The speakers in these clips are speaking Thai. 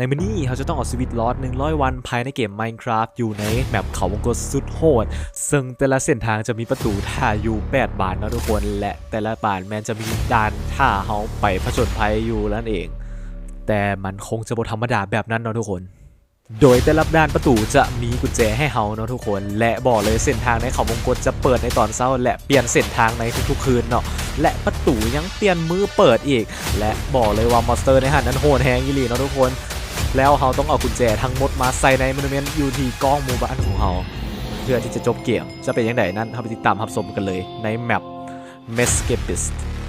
ในมื้อนี้เขาจะต้องเอาชีวิตรอด100 วันภายในเกม Minecraft อยู่ในแมปเขาวงกตสุดโหด ซึ่งแต่ละเส้นทางจะมีประตูท่าอยู่ 8 บานนะทุกคน และแต่ละบานแมนจะมีด่านท่าเขาไปผจญภัยอยู่นั่นเอง แต่มันคงจะบธรรมดาแบบนั้นเนาะทุกคน โดยแต่ละด้านประตูจะมีกุญแจให้เฮาเนาะทุกคน และบอกเลยเส้นทางในเขาวงกตจะเปิดในตอนเช้า และเปลี่ยนเส้นทางในทุกๆคืนเนาะและประตูยังเปลี่ยนมือเปิดอีก และบอกเลยว่ามอนสเตอร์ในหันนั้นโหดแฮงอีหลีเนาะทุกคน แล้วเราต้องเอากุญแจทั้งหมดมาใส่ในมอนเมนต์ยูทีกล้องมูบ้านของเราเพื่อที่จะจบเกมจะเป็นยังไงนั้นเราไปติดตามรับชมกันเลยในแมป m e s c a p i s t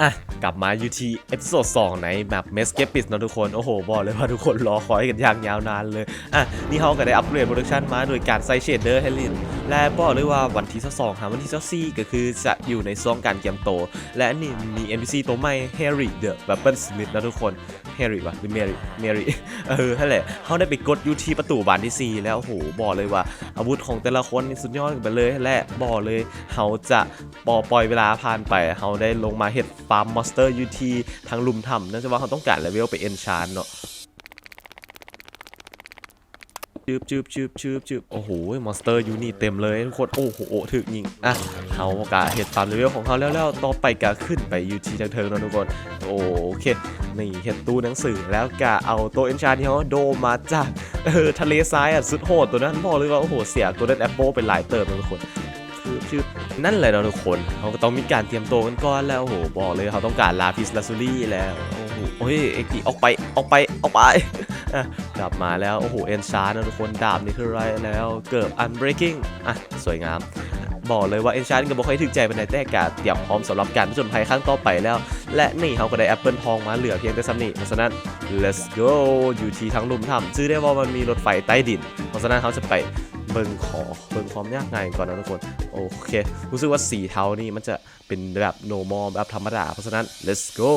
อะ กลับมาอยู่ที่เอพิโซด2ในแบบ m e s c a p i s t นะทุกคน โอ้โห บอกเลยว่าทุกคนรอคอยกันอย่างยาวนานเลย อะ นี่เขาก็ได้อัปเกรดโปรดักชันมาโดยการใส่เชดเดอร์ให้ลิน และบอกเลยว่าวันที่2หาวันที่24ก็คือจะอยู่ในช่วงการเติมโต และนี่มี NPC ตัวใหม่ Harry the Weapon Smith นะทุกคน Harry วะหรือ Mary Mary เออนั่นแหละเขาได้ไปกดอยู่ที่ประตูบานที่ 4 แล้วโอ้โหบอกเลยว่า อาวุธของแต่ละคนนี่สุดยอดไปเลยและบอกเลยเขาจะปอปล่อยเวลาผ่านไปเขาได้ลงมาเห็ดฟาร์มมอนสเตอร์อยู่ที่ทางลุมถ้ำนื่องจากว่าเขาต้องการเลเวลไปเอนชานเนาะจืบจืบจืบจืบจืบโอ้โห มอนสเตอร์ยูนี่เต็มเลยทุกคน โอ้โหถึกยิง อะเขากะเห็ดฟาร์มเลเวลของเขาแล้วแล้วต่อไปกะขึ้นไปยูทีทางเทิงนะทุกคน โอเค นี่เห็ดตู้หนังสือแล้วกะเอาตัวเอนชานที่เขาโดมาจากเออทะเลทรายอะสุดโหดตัวนั้นบอกเลยว่า โอ้โห เสียตัวนั้นแอปเปิลเป็นหลายเติมเลยทุกคน ชื่อชื่อนั่นแหละเนาะทุกคนเขาก็ต้องมีการเตรียมตัวกันก่อนแล้วโอ้โหบอกเลยเขาต้องการลาพิสลาซูรี่แล้วโอ้โหโอ้ยเอ็กซ์ออกไปออกไปออกไปกลับมาแล้วโอ้โหเอ็นชาร์นะทุกคนดาบนี่คืออะไรแล้วเกิดอันเบรกิ้งอะสวยงาม บอกเลยว่าเอ็นชาร์ก็บอกให้ถึกใจเป็นในแต่กาเตรียมพร้อมสำหรับการผจญภัยครั้งต่อไปแล้ว และนี่เขาก็ได้แอปเปิลทองมาเหลือเพียงแต่ซ้ำนี่เพราะฉะนั้น let's go อยู่ที่ทั้งลุมถ้ำชื่อได้ว่ามันมีรถไฟใต้ดิน เพราะฉะนั้นเขาจะไปเบิ่งขอเบิ่งความยากง่ายก่อนนะทุกคน โอเค รู้สึกว่าสีเทานี่มันจะเป็นแบบ normal แบบธรรมดา เพราะฉะนั้น let's go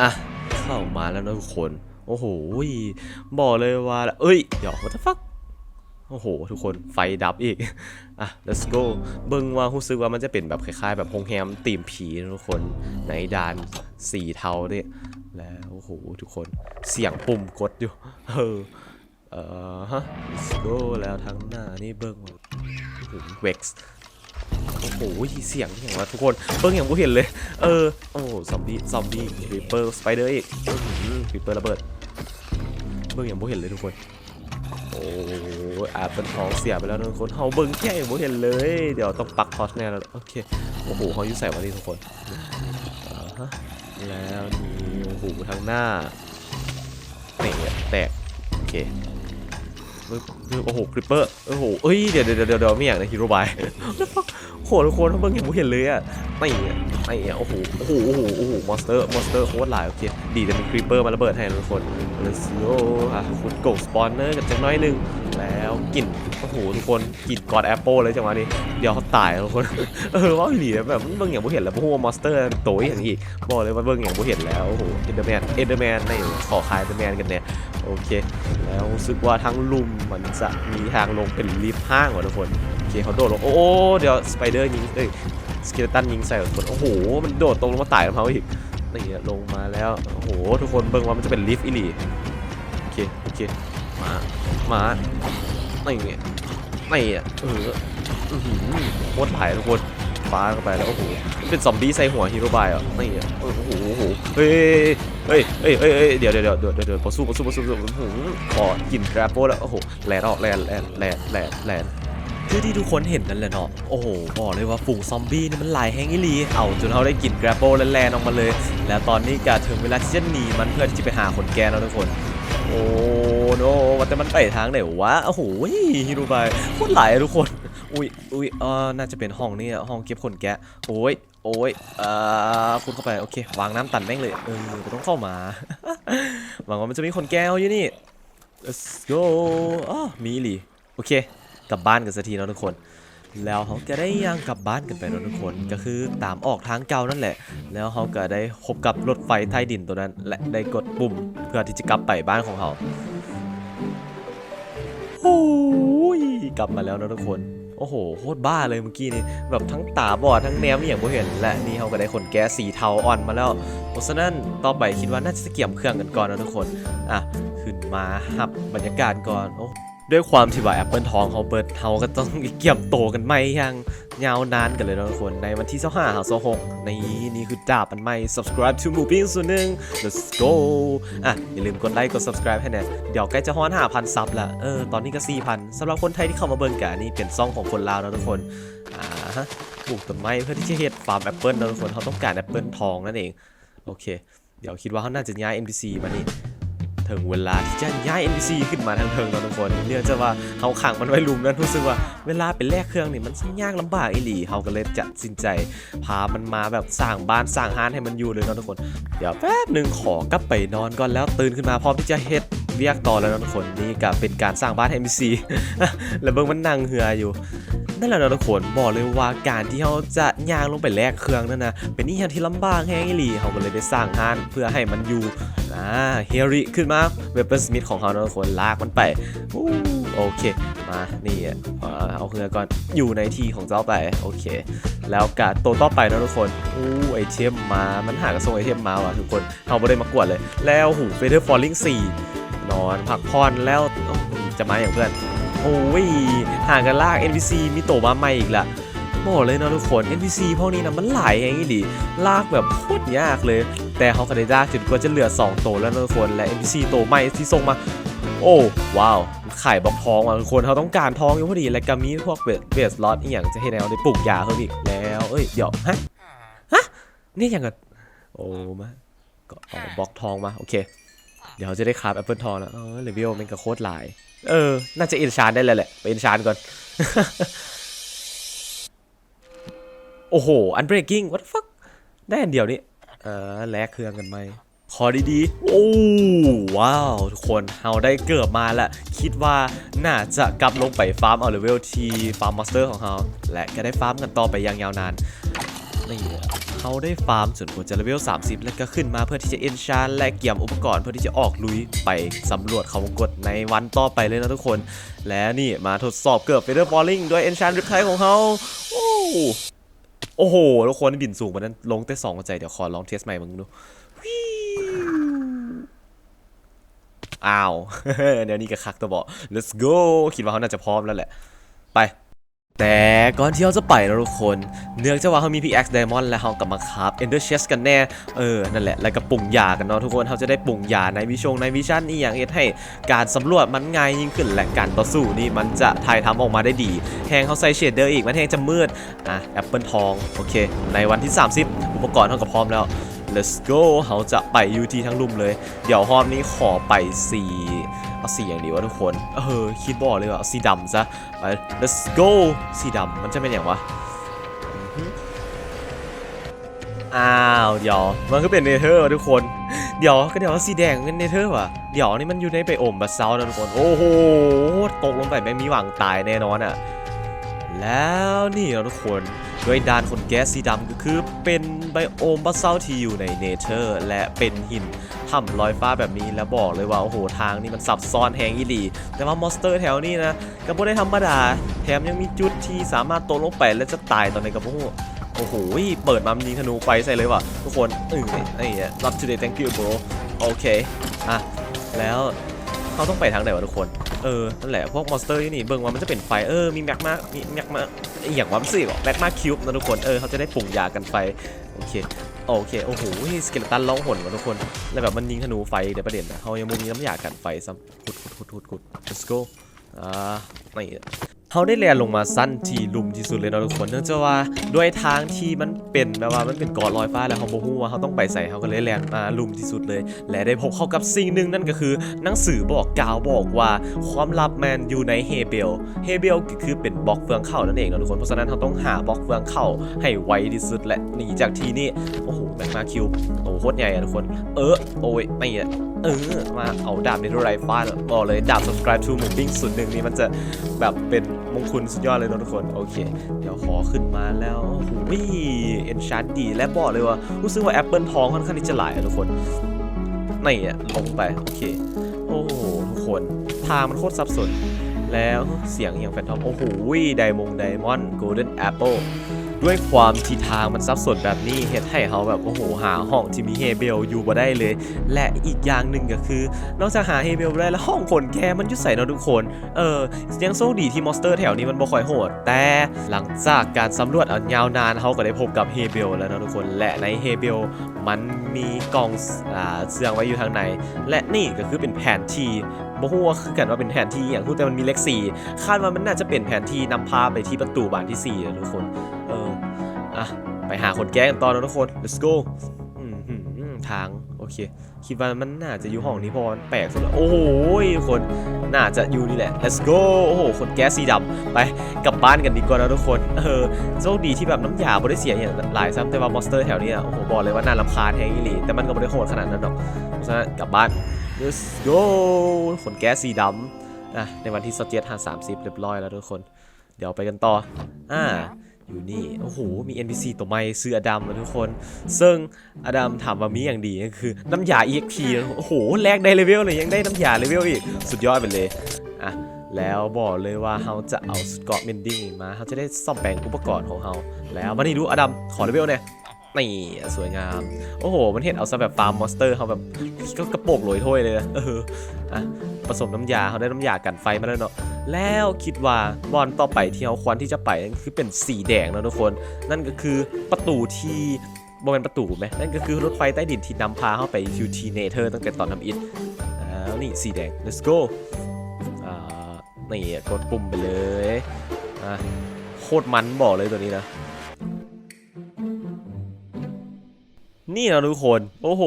อะ เข้ามาแล้วนะทุกคน โอ้โห บอกเลยว่า เอ้ยเดี๋ยว what the fuck โอ้โห ทุกคนไฟดับอีก อะ let's go เบิ่งว่ารู้สึกว่ามันจะเป็นแบบคล้ายๆ แบบโฮงแฮมตีมผีทุกคนในด่านสีเทาเนี่ยแล้วโอ้โหทุกคนเสียงปุ่มกดอยู่เออเออฮะ let's go แล้วทางหน้านี่เบิ่งว่าเว็กซ์โอ้โหเสียงอย่างว่าทุกคนเบิ่งอย่างกูเห็นเลย เออโอ้ซอมบี้ซอมบี้ครีเปอร์สไปเดอร์อีกครีเปอร์ระเบิดเบิ่งอย่างกูเห็นเลยทุกคนโอ้ อาเป็นท้องเสียไปแล้วทุกคนเฮาเบิ่งแค่อย่างบ่เห็นเลย เดี๋ยวต้องปักพอสแน่แล้วโอเคโอ้โหเขาอยู่ใส่วันนี้ทุกคนแล้วนี่โอ้โหทางหน้านี่แตกโอเคโอ้โหคริปเปอร์โอ้โหเอ้ยเดี๋ยวเดี๋ยวเดี๋ยวเดี๋ยวไม่อย่างนะฮีโร่บายโหทุกคนเขาเบิ่งอย่างบ่เห็นเลยอะไม่ไม่โอ้โหโอ้โหโอ้โหโอ้โหมอนสเตอร์มอนสเตอร์โคตรหลายโอเคดีแต่มีคริปเปอร์มาระเบิดให้ทุกคน let's go อะคุณโกสปอนเนอร์กันจังน้อยหนึง แล้วกลิ่นโอ้โหทุกคนกลิ่นกอดแอปเปิลเลยจังหวะนี้เดี๋ยวเขาตายแล้วทุกคนเออว่าหลีแบบเบิ่งอย่างบ่เห็นแล้วพวกมอนสเตอร์โตอย่างอีกบอกเลยว่าเบิ่งอย่างบ่เห็นแล้วโอ้โหเอเดอร์แมนเอเดอร์แมนในขอคายเอเดอร์แมนกันเนี่ยโอเค แล้วรู้สึกว่าทั้งลุมมันจะมีทางลงเป็นลิฟต์ห้างว่ะทุกคนโอเคเขาโดดลงโอ้เดี๋ยวสไปเดอร์ยิงเอ้ยสเกเลตันยิงใส่ทุกคนโอ้โหมันโดดตรงลงมาตายกับเขาอีกนี่ลงมาแล้วโอ้โหทุกคนเบิ่งว่ามันจะเป็นลิฟต์อีหลีโอเคโอเคมา มาไม่เงี้ยไม่อะเออโคตรหายทุกคนฟ้าเข้าไปแล้วโอ้โหเป็นซอมบี้ใส่หัวฮีโร่บายอะไม่อะโอ้โหโอ้โหเฮ้ยเฮ้ยเฮ้ยเฮ้ยเดี๋ยวเดี๋ยวเดี๋ยวเดี๋ยวเดี๋ยวพอสู้พอสู้พอสู้พอสู้โหือขอกินแกราโปแล้วโอ้โหแลนออกแลนแลนแลนแลนแลนคือที่ทุกคนเห็นนั่นแหละเนาะ โอ้โห บอกเลยว่าฝูงซอมบี้นี่มันหลายแห้งอีหลี เอาจนเขาได้กลิ่นกราโปและแลนออกมาเลย แล้วตอนนี้ก็ถึงเวลาที่จะหนีมันเพื่อที่จะไปหาคนแก่แล้วทุกคน โอ้โนว่าแต่มันไปทางไหนวะ โอ้โหฮิรูบายโคตรหลายทุกคน อุ้ยอุ้ยเออน่าจะเป็นห้องนี้อะห้องเก็บขนแกะโอ้ยโอ้ยเอ่อคุณเข้าไป โอเค วางน้ำตันแม่งเลย เออไม่ต้องเข้ามา หวังว่ามันจะมีคนแก้วอยู่นี่ let's go อ๋อมีหลีโอเค กลับบ้านกันสักทีเนาะทุกคน แล้วเขาก็ได้ย่างกลับบ้านกันไปเนาะทุกคนก็คือตามออกทางเก่านั่นแหละ แล้วเขาก็ได้พบกับรถไฟใต้ดินตัวนั้นและได้กดปุ่มเพื่อที่จะกลับไปบ้านของเขาโอ้ยกลับมาแล้วนะทุกคนโอ้โหโคตรบ้าเลยเมื่อกี้นี่แบบทั้งตาบอดทั้งแนมอย่างบ่เห็นและนี่เขาก็ได้ขนแก๊สสีเทาอ่อนมาแล้วเพราะฉะนั้นต่อไปคิดว่าน่าจะเกี่ยมเครื่องกันก่อนนะทุกคนอะขึ้นมาหับบรรยากาศก่อนโอ้ ด้วยความที่ว่าแอปเปิลทองเขาเปิดเขาก็ต้องเกี่ยมโตกันไม่ยังยาวนานกันเลยทุกคนในวันที่25หา26นี่นี่คือดาบมันไม่ subscribe to moving ส่วนหนึ่ง let's go อะ อย่าลืมกดไลค์กด subscribe ให้แน่เดี๋ยวใกล้จะฮ้อน5,000 ซับละเออ ตอนนี้ก็ 4,000สำหรับคนไทยที่เข้ามาเบิ่งกันนี่เป็นซ่องของคนลาวนะทุกคน อ่าฮะปลูกต้นไม้เพื่อที่จะเฮ็ดฟาร์มแอปเปิลนะทุกคนเขาต้องการแอปเปิลทองนั่นเอง โอเค เดี๋ยวคิดว่าเขาน่าจะย้าย NPC มานี่ ถึงเวลาที่จะย้าย NPC ขึ้นมาทางเทิงแล้วทุกคนเนื่องจากว่าเขาขังมันไว้ลุมนั้นรู้สึกว่าเวลาไปแลกเครื่องนี่มันยากลำบากอีหลีเขาก็เลยจัดสินใจ พามันมาแบบสร้างบ้านสร้างฮานให้มันอยู่เลยเนาะทุกคน เดี๋ยวแป๊บหนึ่งขอกลับไปนอนก่อนแล้วตื่นขึ้นมาพร้อมที่จะเฮ็ด เวียกต่อแล้วนาะทุกคนนี่ก็เป็นการสร้างบ้านให้ NPC แล้วเบิ่งมันนั่งเหืออยู่นั่นแหละนาะทุกคนบอกเลยว่าการที่เขาจะย่างลงไปแลกเครื่องนั่นนะเป็นอีหยังที่ลำบากแฮงอีหลีเขาก็เลยได้สร้างห้านเพื่อให้มันอยู่อ่าเฮริขึ้นมาเวเปอร์สมิธของเขานะทุกคนลากมันไปโอเคมานี่เอาเครือก่อนอยู่ในที่ของเจ้าไปโอเค แล้วกะตัวต่อไปนะทุกคนอู้ไอเทมมามันหากระทรงไอเทมมาว่ะทุกคนเขาไม่ได้มากวดเลย แล้วหูเฟเดอร์ฟอลลิ่ง4 นอนพักผ่อนแล้วจะมาอย่างเพื่อนโอ้ยห่างกันลาก NPC มีโตมาใหม่อีกละบอกเลยนะทุกคน NPC พวกนี้นะมันหลายแฮงอีหลีลากแบบโคตรยากเลย แต่เขาก็ได้ลากจนกว่าจะเหลือ 2 โตวแล้วนะทุกคนและ NPC โตใหม่ที่ส่งมา โอ้ว้าวขายบล็อกทองว่ะทุกคนเขาต้องการทองอยู่พอดีและก็มีพวกเบสเบสล็อตอีกอย่างจะให้แนวได้ปลูกยาเพิ่มอีกแล้วเอ้ยเดี๋ยวฮะฮะนี่อยังไงโอ้มาก็เอาบล็อกทองมาโอเค ดี๋ยวจะได้คาฟแอปเปิลทองแล้วเออเลเวลมันก็โคตรหลาย เออ น่าจะเอนชานได้เลยแหละ ไปเอนชานก่อน โอ้โห อันเบรกิ้ง what the fuck ได้อันเดียวนี่เออแลกเครื่องกันไหมขอดีๆ โอ้ว้าว ทุกคนเราได้เกิดมาแล้ว คิดว่าน่าจะกลับลงไปฟาร์มเอาเลเวลที่ฟาร์มมอสเตอร์ของเราและก็ได้ฟาร์มกันต่อไปอย่างยาวนาน นี่เขาได้ฟาร์มจนกว่าจะเลเวล 30 แล้วก็ขึ้นมาเพื่อที่จะเอนชานและเกี่ยมอุปกรณ์เพื่อที่จะออกลุยไปสำรวจเขาวงกฏในวันต่อไปเลยนะทุกคน และนี่มาทดสอบเกือบเฟเดอร์บอลลิงด้วยเอนชานริปไทของเขาโอ้โอ้โหทุกคนบินสูงมานั้นลงแต่สองหัวใจเดี๋ยวขอลองเทสใหม่มึงดูอ้าวเดี๋ยวนี้ก็คักตัวบอก let's go คิดว่าเขาน่าจะพร้อมแล้วแหละ ไป แต่ก่อนที่เราจะไปนะทุกคน เนื่องจากว่าเขามี pickaxe diamond และเขากลับมาคราฟ ender chest กันแน่ เออ นั่นแหละ แล้วก็ปุ่งยากันเนาะทุกคนเขาจะได้ปุ่งยาในวิชงในวิชั่นนี่อย่างเอ็ดให้การสำรวจมันง่ายยิ่งขึ้นและการต่อสู้นี่มันจะถ่ายทำออกมาได้ดี แหงเขาใส่เชดเดอร์อีกมันแหงจะมืด อะแอปเปิลทอง โอเค ในวันที่ 30 อุปกรณ์เขาก็พร้อมแล้ว let's go เขาจะไปยูทีทั้งลุ่มเลย เดี๋ยวหอมนี้ขอไปสี เอาสีอย่างดีวะทุกคน เออคิดบอกเลยว่าเอาสีดำซะ ไป let's go สีดำมันจะเป็นอย่างวะ อ้าวเดี๋ยวมันก็เป็นเนเธอร์วะทุกคน เดี๋ยวก็เดี๋ยวสีแดงเป็นเนเธอร์ว่ะ เดี๋ยวนี่มันอยู่ในไปโอมบัสเซานะทุกคน โอ้โหตกลงไปไม่มีหวังตายแน่นอนอะ แล้วนี่นะทุกคนด้วยดานขนแก๊สสีดำก็คือเป็นไบโอมบัสเซาที่อยู่ในเนเธอร์ และเป็นหิน ถ้ำลอยฟ้าแบบนี้แล้วบอกเลยว่าโอ้โหทางนี่มันซับซ้อนแหงอีหลี แต่ว่ามอนสเตอร์แถวนี้นะก็บ่ได้ธรรมดา แถมยังมีจุดที่สามารถตกลงไปและจะตายตอนในกระโปงโอ้โหเปิดมามันยิงธนูไฟใส่เลยว่ะทุกคนเออไอ้เนี่ย love today thank you bro โอเคอะแล้วเขาต้องไปทางไหนวะทุกคน เออ นั่นแหละ พวกมอนสเตอร์นี่นี่เบิ่งว่ามันจะเป็นไฟ เออ มีแม็กมา มีแม็กมาอย่างว่ามสิบอกแม็กมาคิวบ์นะทุกคน เออ เขาจะได้ปรุงยากันไฟ โอเค โอเค โอ้โหสเกลตันร้องหนว่ะทุกคน แล้วแบบมันยิงธนูไฟเดี๋ยวประเด็นนะเขายังมุมนี้น้ำยากันไฟซ้ำขุดขุดขุดขุดขุด let's go อ่าไม่ เขาได้เรียนลงมาสั้นที่ลุ่มที่สุดเลยนะทุกคนเนื่องจากว่าด้วยทางที่มันเป็นแบบว่ามันเป็นเกาะลอยฟ้าแล้วเขาบอกว่าเขาต้องไปใส่เขาก็เลยแรงมาลุ่มที่สุดเลย และได้พบเข้ากับสิ่งหนึ่งนั่นก็คือหนังสือบอกกล่าวบอกว่าความลับแมนอยู่ในเฮเบลเฮเบลก็คือเป็นบล็อกเฟืองเข้านั่นเองนะทุกคนเพราะฉะนั้นเขาต้องหาบล็อกเฟืองเข้าให้ไวที่สุดและหนีจากที่นี่โอ้โหแมกมาคิวโอ้โหโคตรใหญ่อะทุกคน เออโอ้ยไม่อะ เออ มาเอาดาบในไรฟ้าดบอกเลยดาบ subscribe to moving สุดหนึ่งนี่มันจะแบบเป็นมงคลสุดยอดเลยนะทุกคน โอเค เดี๋ยวขอขึ้นมาแล้วโอ้โหเอ็นชาร์ดี และบอกเลยว่า รู้สึกว่าแอปเปิลทองค่อนข้างที่จะหลายทุกคนนี่อะลงไป โอเค โอ้โห ทุกคนทางมันโคตรซับซ้อนแล้วเสียงอย่างแฟนทอม โอ้โหไดมงไดมอนด์โกลเด้นแอปเปิล ด้วยความที่ทางมันซับซ้อนแบบนี้เฮ็ดให้เขาแบบโอ้โหหาห้องที่มีเฮเบลอยู่บ่ได้เลย และอีกอย่างหนึ่งก็คือ นอกจากหาเฮเบลได้แล้วห้องคนแกมันยุ่ใส่เนาะทุกคน เออยังโชคดีที่มอนสเตอร์แถวนี้มันบ่ค่อยโหด แต่หลังจากการสำรวจอันยาวนานเขาก็ได้พบกับเฮเบลแล้วเนาะทุกคนและในเฮเบลมันมีกล่องอ่าเสื่องไว้อยู่ทางในและนี่ก็คือเป็นแผนที่บ่ฮู้ว่าคือกันว่าเป็นแผนที่อย่างฮู้แต่มันมีเลขสี่คาดว่ามันน่าจะเป็นแผนที่นำพาไปที่ประตูบานที่สี่นะทุกคนเอออะไปหาคนแก้กันต่อนะทุกคน let's go ทางโอเค คิดว่ามันน่าจะอยู่ห้องนี้เพอมันแปลกสุดแล้วโอ้โหคนน่าจะอยู่นี่แหละ let's go โอ้โห คนแก้สีดำไปกลับบ้านกันดีกว่านะทุกคน เออโชคดีที่แบบน้ำยาบ่ได้เสียอย่างหลายซ้ำแต่ว่ามอนสเตอร์แถวนี้อะโอ้โหบอกเลยว่าน่ารำคาญแฮงอีหลีแต่มันก็ไม่ได้โหดขนาดนั้นหรอกเพราะฉะนั้นกลับบ้าน let's go ขนแก๊สสีดำนะในวันที่สเตียทาน30เรียบร้อยแล้วทุกคน เดี๋ยวไปกันต่ออ่า อยู่นี่ โอ้โห มี NPC ตัวใหม่ซื้ออดัมนะทุกคน ซึ่งอดัมถามว่ามีอย่างดีก็คือน้ำยา EXP โอ้โห แลกได้เลเวลเลย ยังได้น้ำยาเลเวลอีก สุดยอดไปเลย อะ แล้วบอกเลยว่าเราจะเอาสกอตเมนดิ้งมาเราจะได้ซ่อมแปลงอุปกรณ์ของเราแล้วมานี่ดูอดัมขอเลเวลเนี่ย นี่สวยงาม โอ้โห มันเห็นเอาซะแบบฟาร์มมอนสเตอร์เขาแบบก็กระโปงโรยถ้วยเลยนะเอออะผสมน้ำยาเขาได้น้ำยากันไฟมาแล้วเนาะแล้วคิดว่าบอลต่อไปที่เราควรที่จะไปนั่นคือเป็นสีแดงนะทุกคน นั่นก็คือประตูที่บริเวณประตูไหมนั่นก็คือรถไฟใต้ดินที่นำพาเข้าไปคิวทีเนเธอร์ตั้งแต่ตอนทำอิฐแล้วนี่สีแดง let's go อ่านี่กดปุ่มไปเลยอะโคตรมันบอกเลยตัวนี้นะ นี่นะทุกคน โอ้โห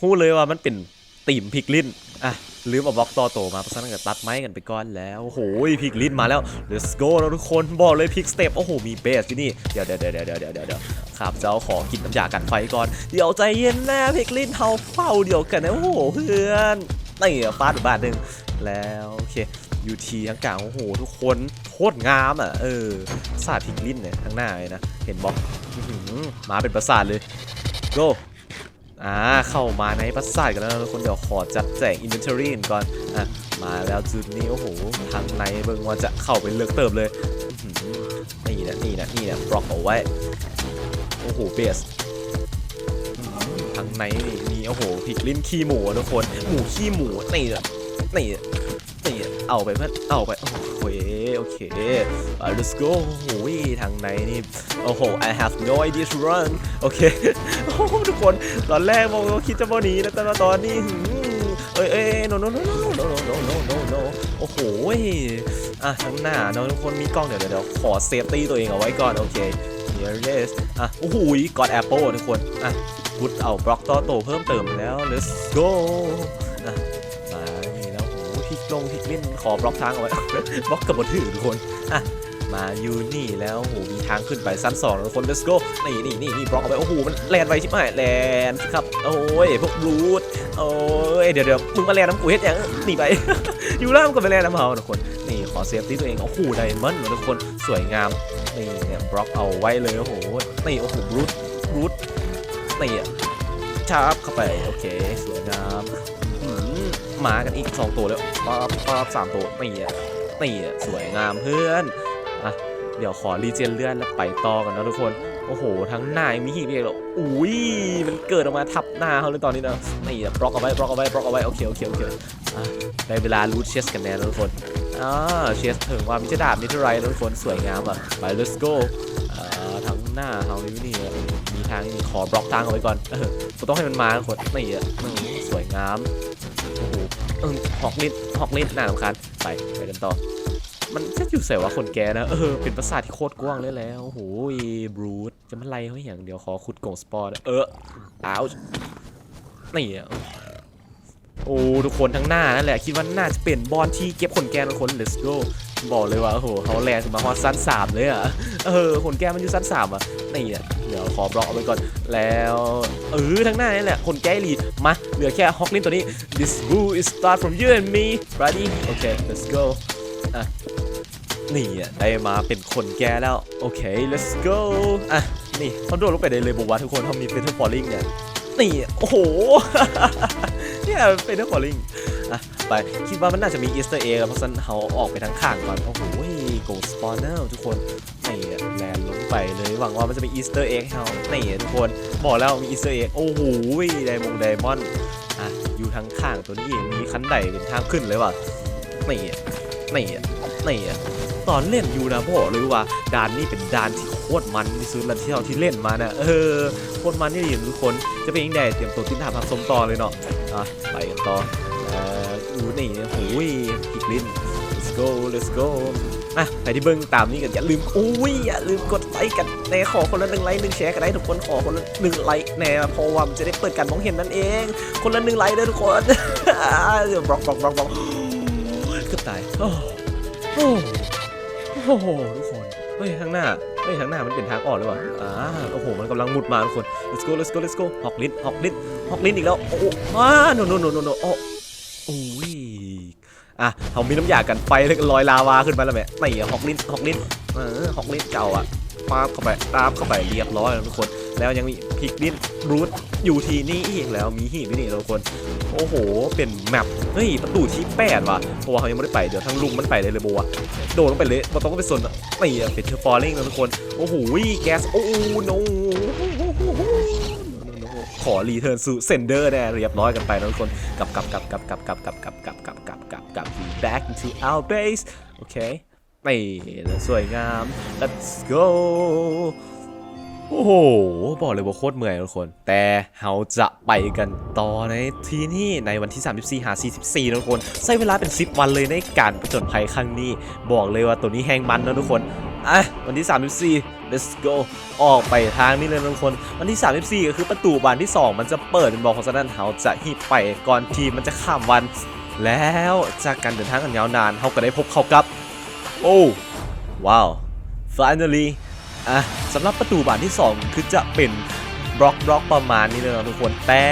พูดเลยว่ามันเป็นติ่มพิกลิ้นอะลืมเอาบล็อกต่อโตมาเพราะฉะนั้นก็ตัดไม้กันไปก่อนแล้วโอ้โหพิกลิ้นมาแล้ว let's go แล้วทุกคนบอกเลยพิกสเต็ปโอ้โหมีเบสที่นี่เดี๋ยวเดี๋ยวเดี๋ยวเดี๋ยวเดี๋ยวเดี๋ยวเดี๋ยวข้าพเจ้าขอกินน้ำยากันไฟก่อนเดี๋ยวใจเย็นนะพิกลิ้นเฮาเฝ้าเดี๋ยวกันนะโอ้โหเพื่อนนี่ฟาดบาทหนึ่งแล้วโอเคยูทีทั้งกลางโอ้โหทุกคนโคตรงามอะเออประสาทพริกลิ้นเนี่ยข้งหน้าเลยนะเห็นบล็อกมาเป็นประสาทเลย go อ่าเข้ามาในปราสาทกันแล้วทุกคนเดี๋ยวขอจัดแจง inventory กันก่อนอะมาแล้วจุดนี้โอ้โหทางในเบิ่งว่าจะเข้าไปเลือกเติบเลยนี่นะนี่นะนี่นะบล็อกเอาไว้โอ้โหเบสทางในนี่มีโอ้โหพริกลิ้นขี้หมูทุกคนหมูขี้หมูนี่นะนี่นะนี่เอาไปเพื่อนเอาไปโอ้โห โอเค let's go โอ้โหทางในนี่ โอ้โห I have no idea to run โอเค โอ้โหทุกคน ตอนแรกมองว่าคิดจะบอหนีนะแต่ว่าตอนนี้เอ้ยเอ้ย no no no no no no no no no โอ้โหอะทั้างหน้าเนาะทุกคนมีกล้องเดี๋ยวเดี๋ยวเดี๋ยวขอเซฟตี้ตัวเองเอาไว้ก่อน โอเค here it is อะ โอ้โหกอดแอปเปิลทุกคน อะพุทเอาบล็อกต่อโตเพิ่มเติมแล้ว let's go ลงพลิกเล่นขอบล็อกทางเอาไว้ บล็อกกับบนถือทุกคน อะ มาอยู่นี่แล้วโหมีทางขึ้นไปชั้นสองแล้วทุกคน let's go นี่นี่นี่นี่บล็อกเอาไว้ โอ้โห มันแลนไวชิบหายแลนครับ โอ้ย พวกบลูดโอ้ย เดี๋ยวเดี๋ยวมึงมาแลนน้ำกูเฮ็ดยังหนีไป อยู่ล่างก็ไปแลนน้ำเฮาทุกคน นี่ขอเซฟตี้ตัวเอง โอ้โห ไดมอนด์ทุกคน สวยงาม นี่เนี่ยบล็อกเอาไว้เลย โอ้โห นี่โอ้โหบลูดบลูดนี่อะชาร์ปเข้าไป โอเค สวยงาม อืมมากันอีกสองตัวแล้วป๊าบป๊าบสามตัวนี่อะนี่อะสวยงามเพื่อนเดี๋ยวขอรีเจนเลื่อนแล้วไปต่อกันนะทุกคนโอ้โห ทั้งหน้ายังมีหีบอีกแล้วอุ้ย มันเกิดออกมาทับหน้าเขาเลยตอนนี้นะนี่อะบล็อกเอาไว้บล็อกเอาไว้บล็อกเอาไว้ โอเค โอเค โอเคอะได้เวลารูทเชสกันแน่แล้วทุกคนอ่าเชสถึงว่ามิจะดาบนิทไรนะทุกคน สวยงามอะ ไป let's go อ่าทั้งหน้าเขาอยู่นี่อะมีทางนี้ขอบล็อกทางเอาไว้ก่อนเออกูต้องให้มันมาทุกคนนี่อะอืมสวยงามโอ้โห เออหอกลิดฮอกลิดน่ารำคาญไปไปกันต่อ มันจะอยู่ใส่ว่าคนแกนะ เออ เป็นปราสาทที่โคตรกว้างเลยแล้วโอ้โหบรูดจะมาไล่เขาอย่างเดียวขอขุดกล่องสปอร์ตเอออ้าวนี่อะโอ้ทุกคนทั้งหน้านั่นแหละ คิดว่าน่าจะเป็นบอลที่เก็บคนแกนคน let's go บอกเลยว่าโอ้โหเขาแลนถึงมาฮอตสั้นสามเลยอะเออขนแกนมันอยู่สั้นสามอะนี่อะเดี๋ยวขอบล็อกเอาไปก่อนแล้วเออทั้งหน้านี่แหละคนแกลีดมาเหลือแค่ฮอกลินตัวนี้ this blue is start from you and me buddy โอเค let's go อะนี่อะได้มาเป็นคนแก่แล้วโอเค let's go อะนี่เขาโดดลงไปได้เลยบอกว่าทุกคนเขามี Fatal Falling เนี่ยนี่โอ้โห เนี่ย Fatal Falling อะไปคิดว่ามันน่าจะมีอีสเตอร์เอ็กเพราะฉะนั้นเราออกไปทางข้างก่อนโอ้โหโกลสปอนเนอร์ทุกคนนี่แลนลงไปเลยหวังว่ามันจะมีอีสเตอร์เอ็กให้เรานี่ทุกคนบอกแล้วมีอีสเตอร์เอ็กโอ้โหไดมงไดมอนด์อะอยู่ทางข้างตัวนี้มีคันไดเป็นทางขึ้นเลยว่ะนี่นี่นี่ ตอนเล่นอยู่นะบอกเลยว่าด่านนี้เป็นด่านที่โคตรมันที่สุดแล้วที่เราที่เล่นมานะเออโคตรมันนี่เดิทุกคนจะเป็นยังไงเตรียมตัวติดตามรับชมต่อเลยเนาะอะไปกันต่อเอ่ออูนี่โอ้ยพิกลิน let's go let's go อะไปที่เบิ้งตามนี้กันอย่าลืมอุ้ยอย่าลืมกดไลค์กันแน่ขอคนละหนึ่งไลค์หนึ่งแชร์กันได้ทุกคนขอคนละหนึ่งไลค์แน่เพราะว่ามันจะได้เปิดการมองเห็นนั่นเอง คนละหนึ่งไลค์เลยทุกคนเดี๋ยวบล็อกบล็อกบล็อกบล็อกกือตายโอ้ โอ้โหทุกคน เฮ้ยข้างหน้า เฮ้ยข้างหน้ามันเป็นทางออกเลยว่ะอ่าโอ้โห มันกำลังมุดมาทุกคน let's go let's go let's go ฮอกลินฮอกลินฮอกลินอีกแล้ว โอ้โหอ่า no no no no no โอ้โอ้ยอะเขามีน้ำยากันไฟเลยลอยลาวาขึ้นมาแล้วแม่ไม่อะฮอกลินฮอกลินเออฮอกลินเก่าอะ ปาบเข้าไปตามเข้าไปเรียบร้อยแล้วทุกคน แล้วยังมีพิกลินรูทอยู่ที่นี่อีกแล้วมีหินนี่ทุกคน โอ้โห เป็นแมปเฮ้ยประตูที่แปดว่ะเพราะว่าเขายังไม่ได้ไปเดี๋ยวทั้งลุงมันไปเลยเลยโบวโดดลงไปเลยบอต้องไปส่วนไม่อะเป็นเทอร์ฟอร์ลิงนะทุกคนโอ้โหแก๊สโอ้โนขอรีเทิร์นสู่เซนเดอร์แน่เรียบร้อยกันไปนะทุกคนกลับกลับกลับกลับกลับกลับกลับกลับกลับกลับกลับกลับกลับ back into our base โอเค นี่แล้วสวยงาม let's go โอ้โห บอกเลยว่าโคตรเมื่อยทุกคน แต่เราจะไปกันต่อในที่นี่ในวันที่ 34 หา 44 ทุกคน ใช้เวลาเป็น 10 วันเลยในการผจญภัยครั้งนี้ บอกเลยว่าตัวนี้แหงมันนะทุกคน อะ วันที่ 34 let's go ออกไปทางนี้เลยทุกคน วันที่ 34 ก็คือประตูบานที่ 2 มันจะเปิดเป็นบอกของฉะนั้นเราจะหีบไปก่อนทีมมันจะข้ามวัน แล้วจากการเดินทางกันยาวนานเราก็ได้พบเขากับ โอ้ว้าว finally อะสำหรับประตูบานที่ 2 คือจะเป็นบล็อกบล็อกประมาณนี้เลยนะทุกคนแต่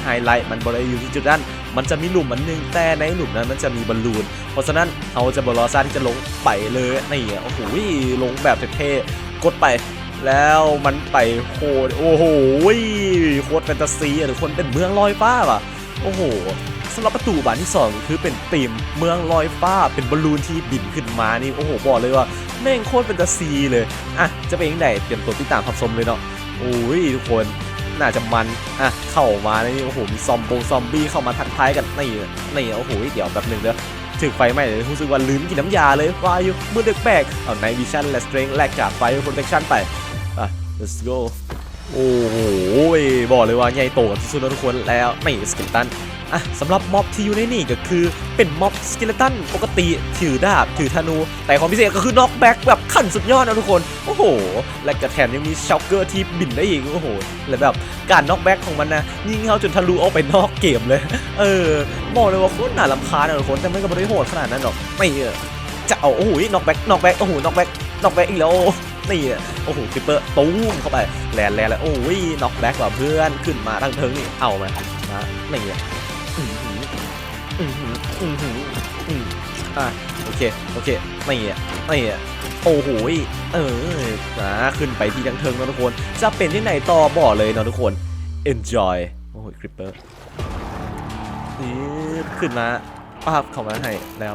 ไฮไลท์มันบริอยู่ที่จุดนั้นมันจะมีหลุมอันหนึงแต่ในหลุมนั้นมันจะมีบอลลูน เพราะฉะนั้นเราจะบอลลอซ่าที่จะลงไปเลยนี่โอ้โหลงแบบเท่ๆกดไปแล้วมันไปโคตรโอ้โหโคตรแฟนตาซีอะทุกคนเป็นเมืองลอยฟ้าป่ะโอ้โหำหรับประตูบานที่2คือเป็นธีมเมืองลอยฟ้าเป็นบอลลูนที่บินขึ้นมานี่โอ้โหบอกเลยว่าแม่งโคตรแฟนตาซีเลยอะจะเป็นยังไงเตรียมตัวติดตามรับชมเลยเนาะโอ้ยทุกคนน่าจะมัน อะ เข้ามาในนี่โอ้โห มีซอมบงซอมบี้เข้ามาทักทายกัน นี่ นี่ โอ้โห เดี๋ยวแบบหนึ่งเด้อถึงไฟไหม้เลยรู้สึกว่าลืมกินน้ำยาเลยวายอยู่มือเด็กแปลกเอาไนวิชั่นและสเตรงแลกกับไฟโปรเทคชั่นไป อะ let's go โอ้โห บอกเลยว่าใหญ่โตกันสุดๆทุกคนแล้ว ไม่สกิลตัน อะสำหรับม็อบที่อยู่ในนี่ก็คือเป็นม็อบสกิลตันปกติถือดาบถือธนู แต่ของพิเศษก็คือน็อกแบ็กแบบขั้นสุดยอดนะทุกคน โอ้โห และกระแถมยังมีช็อคเกอร์ที่บินได้อีกโอ้โห และแบบการน็อกแบ็กของมันนะยิงเขาจนทะลุออกไปนอกเกมเลย เออบอกเลยว่าโคตรน่ารำคาญนะทุกคนแต่ไม่ก็ไม่ได้โหดขนาดนั้นหรอกไม่เออจะเอาโอ้โหน็อกแบ็กน็อกแบ็กโอ้โหน็อกแบ็กน็อกแบ็กอีกแล้วนี่อะโอ้โหคลิปเปอร์ตูมเข้าไปแลนแลนแล้วโอ้ยน็อกแบ็กว่ะเพื่อนขึ้นมาทั้งเทิงนี่เอามนะนี่ อื้อหืออื้อหืออื้ออะโอเค โอเคนี่อะนี่อะโอ้โหเออนะขึ้นไปที่ทั้งเทิงนะทุกคน จะเป็นที่ไหนต่อบอกเลยนะทุกคน enjoy โอ้โหคลิปเปอร์นี่ขึ้นมาป้าบเข้ามาให้แล้ว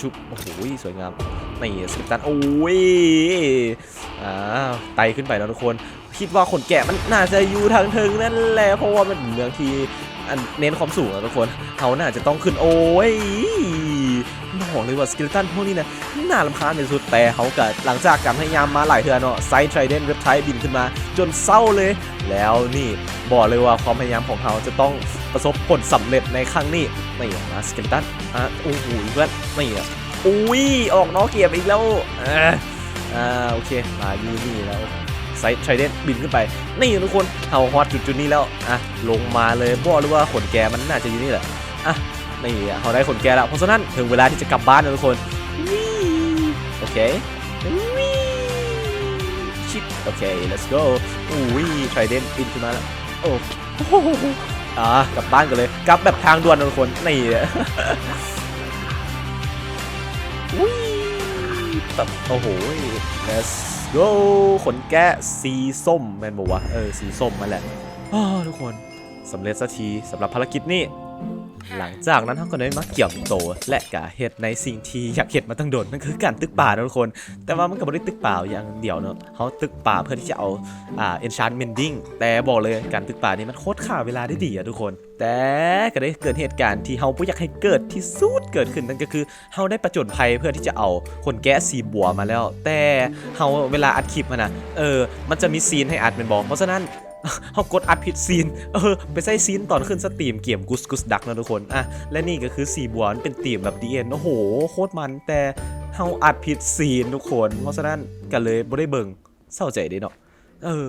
ชุบโอ้โหสวยงามนี่สกิปตันโอ้ยอ่าไตขึ้นไปแล้วทุกคน คิดว่าขนแกะมันน่าจะอยู่ทางเทิงนั่นแหละเพราะว่ามันเป็นเมืองที่ อันเน้นความสูงอะทุกคนเขาน่าจะต้องขึ้นโอ้ยบอกเลยว่าสกิลตันพวกนี้นะน่ารำคาญที่สุดแต่เขาก็หลังจากการพยายามมาหลายเทือเนาะไซต์ไทรเดนเว็บไทบินขึ้นมา จนเศร้าเลย แล้วนี่บอกเลยว่าความพยายามของเขาจะต้องประสบผลสำเร็จในครั้งนี้นี่มาสเกลตันอะโอ้โหเพื่อนนี่อะอุ้ยออกนอกเกียบอีกแล้วอ่าอ่าโอเคมาอยู่นี่แล้ว ไซต์ไทรเดนบินขึ้นไป นี่ทุกคนเขาฮอตจุดจุดนี้แล้วอะลงมาเลยบอกเลยว่าขนแกมันน่าจะอยู่นี่แหละอะนี่เขาได้ขนแกแล้วเพราะฉะนั้นถึงเวลาที่จะกลับบ้านแล้วทุกคนโอเคชิปโอเค let's go อุ้ยไทรเดนบินขึ้นมาแล้วโอ้โหอ่ากลับบ้านกันเลยกลับแบบทางด่วนทุกคนนี่อุ้ยแบบโอ้โห let's go ขนแกะสีส้มแมนบอกว่าเออสีส้มมาแหละอ้วทุกคนสำเร็จสักทีสำหรับภารกิจนี้ หลังจากนั้นเขาก็ได้มาเกี่ยมโต และกะเฮ็ดในสิ่งที่อยากเฮ็ดมาตั้งโดนนั่นคือการตึกป่านะทุกคน แต่ว่ามันก็บ่ได้ตึกป่าอย่างเดียวเนอะเขาตึกป่าเพื่อที่จะเอาอ่า enchantmenting แต่บอกเลยการตึกป่านี่มันโคตรข่าเวลาได้ดีอะทุกคนแต่ก็ได้เกิดเหตุการณ์ที่เฮาบ่อยากให้เกิดที่สุดเกิดขึ้นนั่นก็คือเฮาได้ประจนภัยเพื่อที่จะเอาคนแก้สีบัวมาแล้ว แต่เฮาเวลาอัดคลิปมันนะเออมันจะมีซีนให้อัดเป็นบอกเพราะฉะนั้น เฮากดอัดผิดซีน เออ ไปใส่ซีนตอนขึ้นสตรีมเกมกุสกุสดักนะทุกคน อะ และนี่ก็คือสีบัวมันเป็นตีมแบบดีเอ็นโอ้โห โคตรมัน แต่เฮาอัดผิดซีนทุกคน เพราะฉะนั้นก็เลยบ่ได้เบิ่งเศร้าใจเด้เนาะ เออ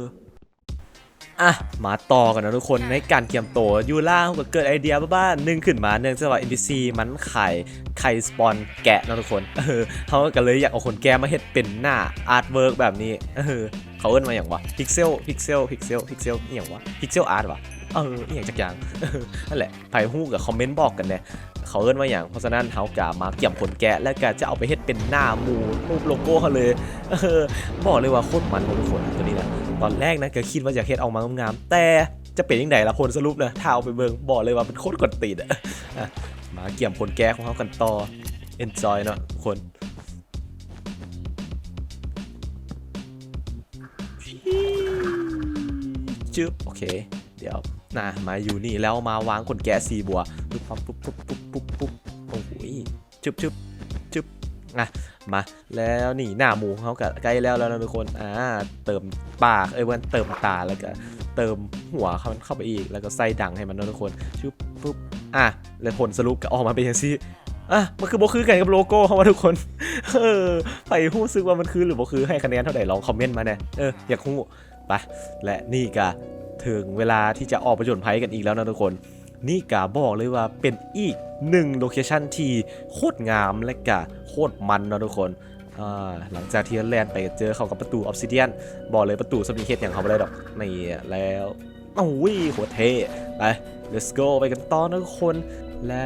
อะ มาต่อกันนะทุกคนในการเกียมโตวยูล่าเขาก็เกิดไอเดียบ้าๆหนึ่งขึ้นมาเนื่องจากว่า NPC มันไข่ไข่สปอนแกะนะทุกคนเออเขาก็เลยอยากเอาคนแกะมาเฮ็ดเป็นหน้าอาร์ตเวิร์กแบบนี้เออเขาเอิ้นมาอย่างวะพิกเซลพิกเซลพิกเซลพิกเซลอย่างวะพิกเซลอาร์ตวะเอออหย่างจักอย่างเออนั่นแหละไผ่ฮู้กับคอมเมนต์บอกกันเนี่ยเขาเอิ้นว่าอย่างเพราะฉะนั้นเขากะมาเกี่ยมผลแกะแล้วก็จะเอาไปเฮ็ดเป็นหน้าหมูรูปโลโก้เขาเลยเออบอกเลยว่าโคตรมันของทุกคนตัวนี้นะ ตอนแรกนะก็คิดว่าจะเฮ็ดออกมางามๆแต่จะเป็นยังไงล่ะผลสรุปนะถ้าเอาไปเบิ่งบอกเลยว่าเป็นโคตรกดตีนอะอะมาเกี่ยมผลแกะของเขากันต่อ enjoy เนาะทุกคนจึ๊บโอเค เดี๋ยวนะมาอยู่นี่แล้วมาวางขนแกะสีบัวปุ๊บปั๊บปุ๊บปุ๊บปุ๊บปุ๊บปุ๊บโอ้โหจึ๊บจึ๊บจึ๊บ อะมาแล้วนี่หน้าหมูเขาก็ใกล้แล้วแล้วนะทุกคนอ่าเติมปากเอ้ยวันเติมตาแล้วก็เติมหัวเขาเข้าไปอีกแล้วก็ใส่ดังให้มันนะทุกคนชุบปุ๊บอะแล้วผลสรุปก็ออกมาเป็นอย่างนี้อะมันคือโบคือกันกับโลโก้เขามาทุกคนเออไปหู้ซึกว่ามันคือหรือโบคือให้คะแนนเท่าไหร่ลองคอมเมนต์มาแน่เอออยากหู้ไปและนี่ก็ถึงเวลาที่จะออกประจนภัยกันอีกแล้วนะทุกคน นี่กาบอกเลยว่าเป็นอีกหนึ่งโลเคชันที่โคตรงามและกะโคตรมันนะทุกคนอ่าหลังจากที่แลนไปเจอเขากับประตูออฟซิเดียนบอกเลยประตูสมีเฮดอย่างเขาไม่ได้ดอกนี่แล้วโอ้ยโหเท่ไป let's go ไปกันต่อนะทุกคนและ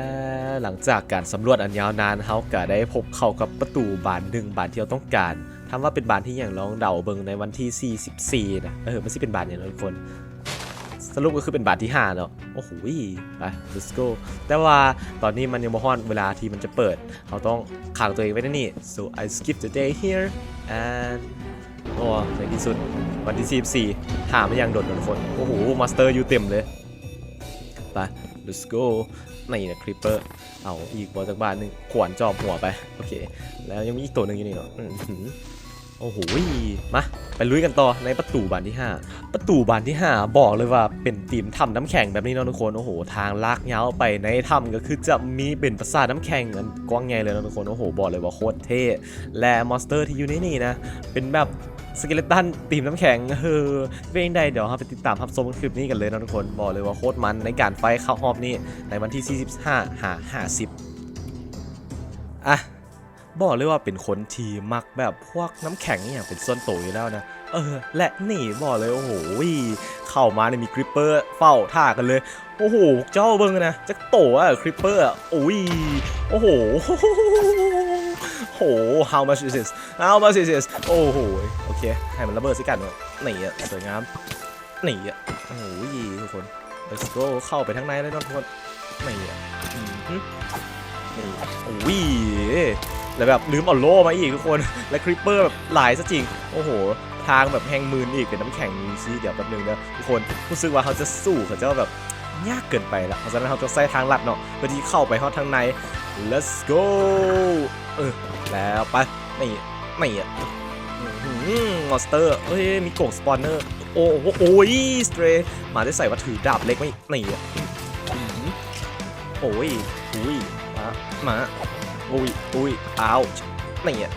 หลังจากการสำรวจอันยาวนานเขาก็ได้พบเข้ากับประตูบานหนึ่งบานที่เราต้องการทำว่าเป็นบานที่อย่างลองเดาเบิงในวันที่ 44 นะ เออไม่ใช่เป็นบานอย่างนั้นทุกคน รุปก็คือเป็นบาทที่5เนาะโอ้โหไป let's go แต่ว่าตอนนี้มันยังบ่ฮอนเวลาที่มันจะเปิด เราต้องขังตัวเองไว้ที่นี่ so I skip the day here and โอ้ในที่สุดวันที่44หาไม่ยังโดดทุกคน โอ้โหมาสเตอร์อยู่เต็มเลย ไป let's go นี่นะคริปเปอร์ เอาอีกบอลจากบ้านหนึ่งขวานจอบหัวไป โอเค แล้วยังมีอีกตัวหนึ่งอยู่นี่เนาะ โอ้โหมาไปลุยกันต่อในประตูบานที่ 5 ประตูบานที่ 5 บอกเลยว่าเป็นทีมถ้ำน้ำแข็งแบบนี้เนาะทุกคนโอ้โหทางลากยาวไปในถ้ำก็คือจะมีเป็นปราสาทน้ำแข็งอันกว้างใหญ่เลยนะทุกคนโอ้โหบอกเลยว่าโคตรเท่และมอนสเตอร์ที่อยู่ในนี่นะเป็นแบบสเกเลตันทีมน้ำแข็งเออเว้งใดเดี๋ยวเราไปติดตามรับชมคลิปนี้กันเลยนะทุกคนบอกเลยว่าโคตรมันในการไฟเข้ารอบนี้ในวันที่ 45หา50อะ บอกเลยว่าเป็นคนที่มักแบบพวกน้ำแข็งอย่างเป็นส่วนตัวอยู่แล้วนะเออ และนี่บอกเลยโอ้โหเข้ามาเนี่ยมีคริปเปอร์เฝ้าท่ากันเลย โอ้โหเจ้าเบิ้งนะจะโตอะคริปเปอร์อะโอ้ยโอ้โหโห how much is this how much is this โอ้โหโอเค ให้มันระเบิดสิกันเนอะนี่อะสวยงามหนีอะโอ้โหทุกคน let's go เข้าไปทั้งในเลยเนาทุกคนนี่อะนี่โอ้ย แล้วแบบลืมเอาโล่มาอีกทุกคน และคริปเปอร์แบบหลายซะจริง โอ้โห ทางแบบแหงมืนอีกเป็นน้ำแข็งมีซีเดี๋ยวแป๊บนึงนะทุกคนรู้สึกว่าเขาจะสู้เขาจะแบบยากเกินไปละเพราะฉะนั้นเขาจะใส่ทางลัดเนาะเพื่อที่เข้าไปเข้าทางใน let's go เออแล้วไปนี่นี่อะมอนสเตอร์เอ้ยมีโกงสปอนเนอร์โอ้โหโอ้ยสเตรมาได้ใส่ว่าถือดาบเล็กไหมนี่อะโอ้ยอุ้ยมามา อุ้ยอุ้ยอ้าวนี่อะ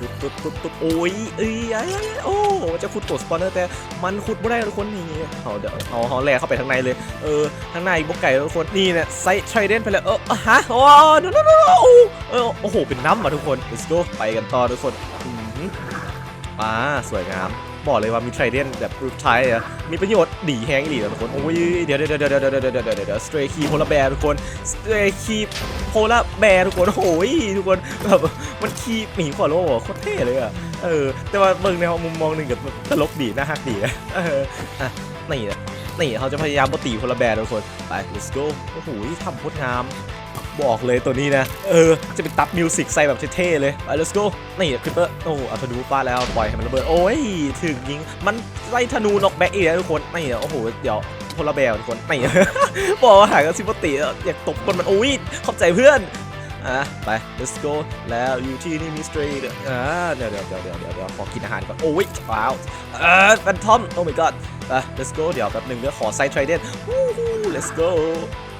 ตุ๊บตุ๊บตุ๊บตุ๊บโอ้ยเอ้ยไอ้โอ้จะขุดตัวสปอนเนอร์แต่มันขุดไม่ได้ทุกคนนี่เอาเดี๋ยวเอาเอาแร่เข้าไปทางในเลย เออทางในบกไก่ทุกคนนี่เนี่ยไซทรเดนไปเลยเออเออฮะโอ้โนโนโนโอ้เออโอ้โหเป็นน้ำอะทุกคน let's go ไปกันต่อทุกคนอืมอ่าสวยงาม บอกเลยว่ามีไทรเดนแบบรูปไทยอะมีประโยชน์ดีแฮงอีหลีทุกคน โอ้ย เดี๋ยวเดี๋ยวเดี๋ยวเดี๋ยวเดี๋ยวเดี๋ยวเดี๋ยวเดี๋ยวสเตรคีโพลาแบร์ทุกคนสเตรคีโพลาแบร์ทุกคน โอ้ยทุกคนแบบมันคีหมีขอโลกโคตรเท่เลยอะเออ แต่ว่าเบิ่งในมุมมองหนึ่งกับตลกดีน่าฮักดีนะเอออะนี่นะนี่เขาจะพยายามปตีคนละแบบทุกคน ไป let's go โอ้โหทำโคตรงาม บอกเลยตัวนี้นะ เออ จะเป็นตับมิวสิกใส่แบบเท่ๆเลยไป let's go นี่คลิปเปอร์โอ้เอาธนูฟาดแล้วปล่อยให้มันระเบิด โอ้ย ถึงยิง มันไล่ธนูนอกแบ็กอีกแล้วทุกคนนี่โอ้โห เดี๋ยวคนละแบบทุกคนนี่บอกว่าหายกับซิมปติอยากตบคนมันโอ้ยขอบใจเพื่อนอะไป let's go แล้วอยู่ที่นี่มีสตรีอ่าเดี๋ยวเดี๋ยวเดี๋ยวเดี๋ยวเดี๋ยวเดี๋ยวขอกินอาหารก่อนโอ้ยว้าวเออแฟนทอมโอ้ my god ไป let's go เดี๋ยวแป๊บหนึ่งเดี๋ยวขอไซต์ไทรเดน let's go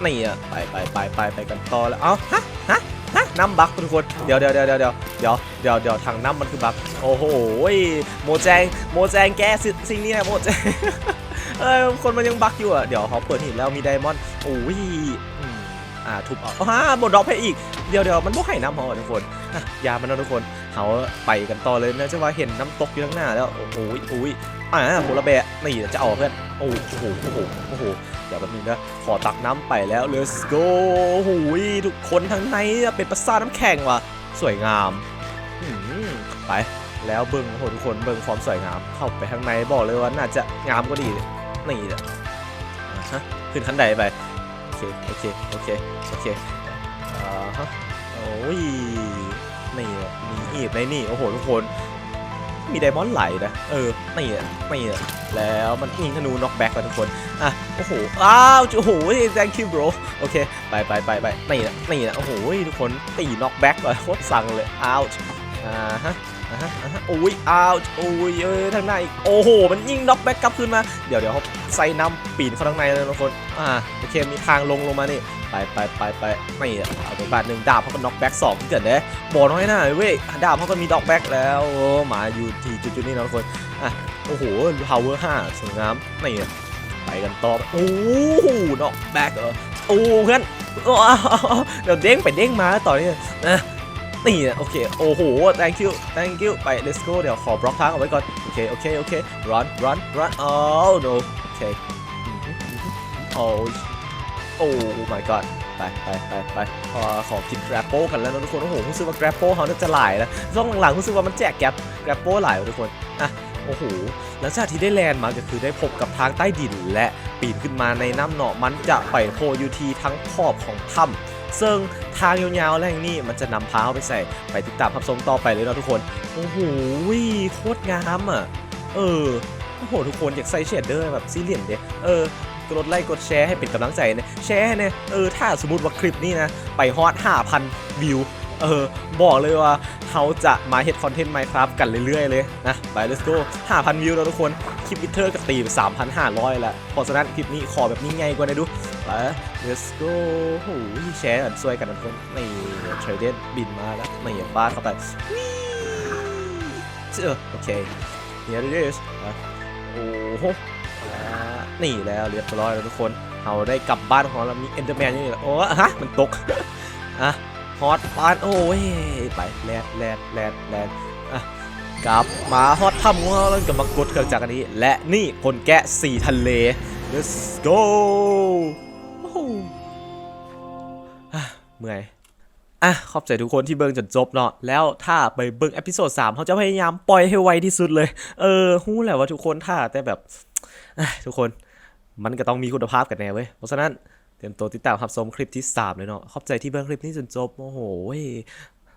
นี่อะไปไปไปไปไปกันต่อแล้วเอ้าฮะฮะฮะน้ำบักทุกคนเดี๋ยวเดี๋ยวเดี๋ยวเดี๋ยวเดี๋ยวเดี๋ยวเดี๋ยวเดี๋ยวทางน้ำมันคือบักโอ้โหโมแจงโมแจงแกสิสิ่งนี้นะโมแจงเออคนมันยังบักอยู่อะเดี๋ยวเขาเปิดหินแล้วมีไดมอนด์โอ้ย อ่าทุบเอาฮ่าบดดอกให้อีก เดี๋ยวเดี๋ยวมันบ่ให้น้ำเขาอะทุกคนอะยามันนะทุกคนเขาไปกันต่อเลยนะจะว่าเห็นน้ำตกอยู่ข้างหน้าแล้ว โอ้โหโอ้ยอ่าโหระแบะนี่จะเอาเพื่อน โอ้โห โอ้โห โอ้โห เดี๋ยวแป๊บนึงนะ ขอตักน้ำไปแล้ว let's go โอ้โหทุกคนทั้งในอะเป็นปราสาทน้ำแข็งว่ะ สวยงามไปแล้วเบิ้งโอ้โหทุกคนเบิ้งความสวยงาม เข้าไปข้างในบอกเลยว่าน่าจะงามกว่านี้นี่แหละฮะขึ้นขั้นใดไป เคโอเคโอเคโอเคอ่าฮะโอ้ยนี่แหละมีอีกในนี่โอ้โหทุกคนมีไดมอนด์ไหลนะ เออนี่อะนี่อะแล้วมันยิงธนูน็อกแบ็กไปทุกคน อะ โอ้โห อ้าว โอ้โห thank you bro โอเค ไปไปไปไปนี่นะนี่นะ โอ้โห ทุกคน ตีน็อกแบ็กเลยโคตรสั่งเลย อ้าวอ่าฮะอ่าฮะอ่าฮะโอ้ย อ้าว โอ้ย เอ้ยทางในอีก โอ้โห มันยิงน็อกแบ็กกลับขึ้นมา เดี๋ยวเดี๋ยวเขา ใส่น้ำปีนเข้าทางในเลยทุกคน อ่าโอเคมีทางลงลงมานี่ ไปไปไปไปนี่อะเอาไปบาทหนึ่งดาบเขาก็น็อกแบ็กสองเกิดเด้บอกน้อยหน่าเว้ยดาบเขาก็มีน็อกแบ็กแล้วมาอยู่ที่จุดๆนี้นะทุกคนอะโอ้โห power 5สวยงามนี่อะไปกันต่อโอ้โหน็อกแบ็กเออโอ้เพื่อนเดี๋ยวเด้งไปเด้งมาต่อเนี่ยนะนี่อะโอเค โอ้โห thank you thank you ไป let's go เดี๋ยวขอบล็อกทางเอาไว้ก่อน โอเค โอเค โอเค run run run oh no อ้โอ้ my god ไปไปไปไปขอขอกิน grapple กันแล้วนะทุกคน โอ้โหรู้สึกว่า grapple เขาน่าจะหลายแล้วช่วงหลังๆรู้สึกว่ามันแจกแก grapple หลายทุกคน อะ โอ้โห หลังจากที่ได้แลนด์มาก็คือได้พบกับทางใต้ดินและปีนขึ้นมาในน้ำหนองมันจะไปโผล่อยู่ที่ทั้งขอบของถ้ำซึ่งทางยาวๆแห่งนี้มันจะนำพาเขาไปใส่ ไปติดตามรับชมต่อไปเลยนะทุกคน โอ้โหโคตรงามอะ เออ โอ้โหทุกคนอยากใส่เชดเดอร์แบบซีเรียสเด้เออกดไลค์กดแชร์ให้เป็นกำลังใจนะแชร์ให้เนี่ยเออถ้าสมมติว่าคลิปนี้นะ ไปฮอต5,000 วิว เออ บอกเลยว่าเขาจะมาเฮ็ดคอนเทนต์ Minecraft กันเรื่อยๆ เลยนะไป let's go 5,000 วิวแล้วทุกคน คลิปวิเทอร์กับตีไป3,500 แล้วเพราะฉะนั้นคลิปนี้ขอแบบนี้ไงกว่านะดูไป let's go โอ้โหแชร์กันช่วยกันทุกคนนี่เทรเดนบินมาแล้วนี่บ้านเข้าไปวิ่เออโอเค here it is ไป โอ้โหนี่แล้วเรียบร้อยแล้วทุกคนเราได้กลับบ้านของเรามีเอนเดอร์แมนอยู่นี่แหละโอ้ฮะมันตกอะฮอตบ้านโอ้ยไปแลดแลดแลดแลดอะกลับมาฮอตทำของเราแล้วก็มากดเครื่องจักรอันนี้ และนี่คนแกะสี่ทะเล let's go โอ้โหอะเมื่อย อะขอบใจทุกคนที่เบิ่งจนจบเนาะแล้วถ้าไปเบิ่งเอพิโซดสามเขาจะพยายามปล่อยให้ไวที่สุดเลย เออหู้แหละว่าทุกคนถ้าแต่แบบทุกคนมันก็ต้องมีคุณภาพกันแน่เว้ยเพราะฉะนั้นเตรียมตัวติดตามรับชมคลิปที่ 3 เลยเนาะขอบใจที่เบิ่งคลิปนี้จนจบโอ้โห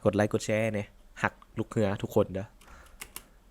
กดไลค์กดแชร์เนี่ยหักลูกเหือทุกคนเด้อ